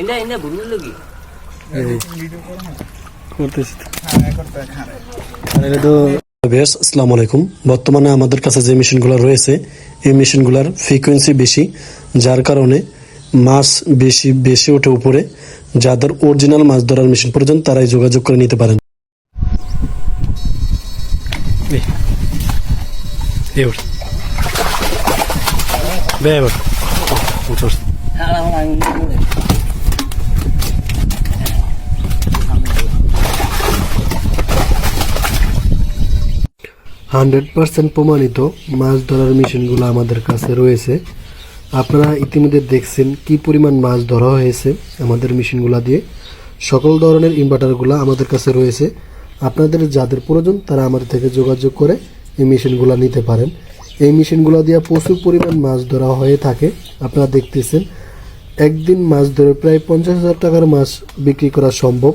এটা এটা করতেছি। তো। আসসালামু আলাইকুম। বর্তমানে আমাদের কাছে যে মেশিনগুলো রয়েছে এই মেশিনগুলোর ফ্রিকোয়েন্সি বেশি যার কারণে মাছ বেশি বেশি ওঠে উপরে। যাদের অরিজিনাল মাছ ধরার মেশিন প্রয়োজন তারাই যোগাযোগ করে নিতে পারেন। এবার। হান্ড্রেড পার্সেন্ট প্রমাণিত মাছ ধরার মেশিনগুলো আমাদের কাছে রয়েছে। আপনারা ইতিমধ্যে দেখছেন কি পরিমাণ মাছ ধরা হয়েছে আমাদের মেশিনগুলো দিয়ে। সকল ধরনের ইনভার্টারগুলো আমাদের কাছে রয়েছে। আপনাদের যাদের প্রয়োজন তারা আমাদের থেকে যোগাযোগ করে এই মেশিনগুলো নিতে পারেন। এই মেশিনগুলো দিয়ে প্রচুর পরিমাণ মাছ ধরা হয়ে থাকে। আপনারা দেখতেছেন, একদিন মাছ ধরে প্রায় পঞ্চাশ হাজার টাকার মাছ বিক্রি করা সম্ভব।